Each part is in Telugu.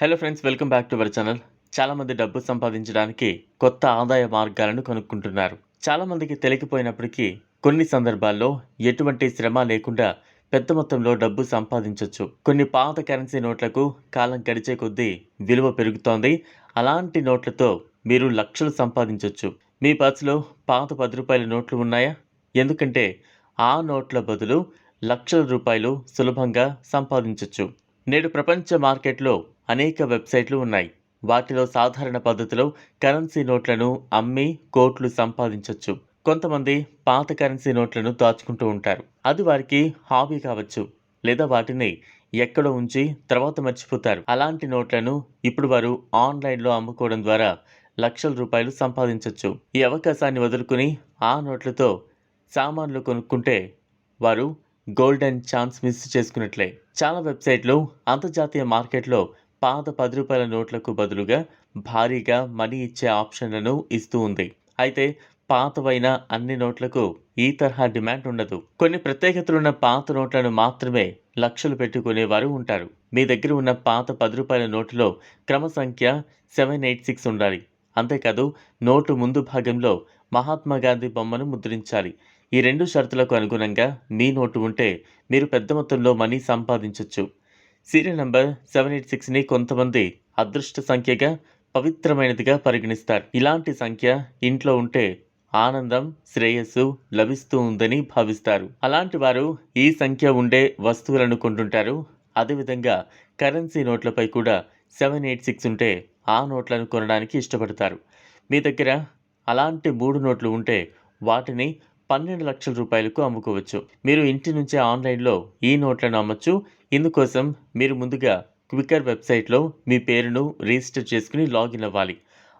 Hello friends welcome back to our channel చాలామంది డబ్బు సంపాదించడానికి కొత్త ఆదాయ మార్గాలను కనుక్కుంటున్నారు. చాలామందికి తెలియకపోయినప్పటికీ కొన్ని సందర్భాల్లో ఎటువంటి శ్రమ లేకుండా పెద్ద మొత్తంలో డబ్బు సంపాదించవచ్చు కొన్ని పాత కరెన్సీ నోట్లకు కాలం గడిచే కొద్దీ విలువ పెరుగుతోంది. అలాంటి నోట్లతో మీరు లక్షలు సంపాదించవచ్చు మీ పర్సులో పాత పది రూపాయల నోట్లు ఉన్నాయా? ఎందుకంటే ఆ నోట్ల బదులు లక్షల రూపాయలు సులభంగా సంపాదించవచ్చు నేడు ప్రపంచ మార్కెట్లో అనేక వెబ్సైట్లు ఉన్నాయి. వాటిలో సాధారణ పద్ధతిలో కరెన్సీ నోట్లను అమ్మి కోట్లు సంపాదించవచ్చు కొంతమంది పాత కరెన్సీ నోట్లను దాచుకుంటూ ఉంటారు. అది వారికి హాబీ కావచ్చు లేదా వాటిని ఎక్కడో ఉంచి తర్వాత మర్చిపోతారు. అలాంటి నోట్లను ఇప్పుడు వారు ఆన్లైన్లో అమ్ముకోవడం ద్వారా లక్షల రూపాయలు సంపాదించవచ్చు ఈ అవకాశాన్ని వదులుకుని ఆ నోట్లతో సామాన్లు కొనుక్కుంటే వారు గోల్డెన్ ఛాన్స్ మిస్ చేసుకున్నట్లే. చాలా వెబ్సైట్లు అంతర్జాతీయ మార్కెట్లో పాత పది రూపాయల నోట్లకు బదులుగా భారీగా మనీ ఇచ్చే ఆప్షన్లను ఇస్తూ ఉంది. అయితే పాతవైన అన్ని నోట్లకు ఈ తరహా డిమాండ్ ఉండదు. కొన్ని ప్రత్యేకతలున్న పాత నోట్లను మాత్రమే లక్షలు పెట్టుకునేవారు ఉంటారు. మీ దగ్గర ఉన్న పాత పది రూపాయల నోటులో క్రమ సంఖ్య సెవెన్ ఎయిట్ సిక్స్ ఉండాలి. అంతేకాదు నోటు ముందు భాగంలో మహాత్మా గాంధీ బొమ్మను ముద్రించాలి. ఈ రెండు షరతులకు అనుగుణంగా మీ నోటు ఉంటే మీరు పెద్ద మొత్తంలో మనీ సంపాదించవచ్చు సీరియల్ నంబర్ సెవెన్ ఎయిట్ సిక్స్ని కొంతమంది అదృష్ట సంఖ్యగా పవిత్రమైనదిగా పరిగణిస్తారు. ఇలాంటి సంఖ్య ఇంట్లో ఉంటే ఆనందం శ్రేయస్సు లభిస్తూ ఉందని భావిస్తారు. అలాంటి వారు ఈ సంఖ్య ఉండే వస్తువులను కొంటుంటారు. అదేవిధంగా కరెన్సీ నోట్లపై కూడా సెవెన్ ఎయిట్ సిక్స్ ఉంటే ఆ నోట్లను కొనడానికి ఇష్టపడతారు. మీ దగ్గర అలాంటి మూడు నోట్లు ఉంటే వాటిని పన్నెండు లక్షల రూపాయలకు అమ్ముకోవచ్చు. మీరు ఇంటి నుంచే ఆన్లైన్లో ఈ నోట్లను అమ్మచ్చు. ఇందుకోసం మీరు ముందుగా క్వికర్ వెబ్సైట్లో మీ పేరును రిజిస్టర్ చేసుకుని లాగిన్ అవ్వాలి.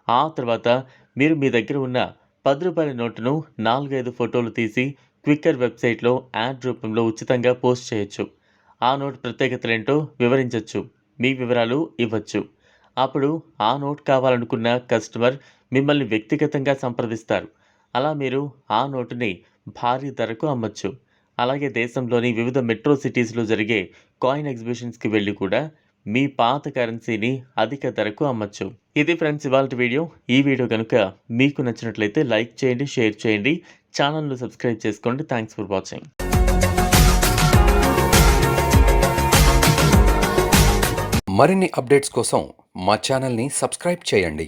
ఆ తర్వాత మీరు మీ దగ్గర ఉన్న పది రూపాయల నోటును నాలుగైదు ఫోటోలు తీసి క్విక్కర్ వెబ్సైట్లో యాడ్ రూపంలో ఉచితంగా పోస్ట్ చేయొచ్చు. ఆ నోట్ ప్రత్యేకతలేంటో వివరించవచ్చు మీ వివరాలు ఇవ్వచ్చు. అప్పుడు ఆ నోట్ కావాలనుకున్న కస్టమర్ మిమ్మల్ని వ్యక్తిగతంగా సంప్రదిస్తారు. అలా మీరు ఆ నోటుని భారీ ధరకు అమ్మచ్చు. అలాగే దేశంలోని వివిధ మెట్రో సిటీస్లో జరిగే కాయిన్ ఎగ్జిబిషన్స్కి వెళ్ళి కూడా మీ పాత కరెన్సీని అధిక ధరకు అమ్మచ్చు. ఇది ఫ్రెండ్స్ ఇవాళ వీడియో. ఈ వీడియో కనుక మీకు నచ్చినట్లయితే లైక్ చేయండి షేర్ చేయండి. ఛానల్ను సబ్స్క్రైబ్ చేసుకోండి. Thanks for watching. మరిన్ని అప్డేట్స్ కోసం మా ఛానల్ని సబ్స్క్రైబ్ చేయండి.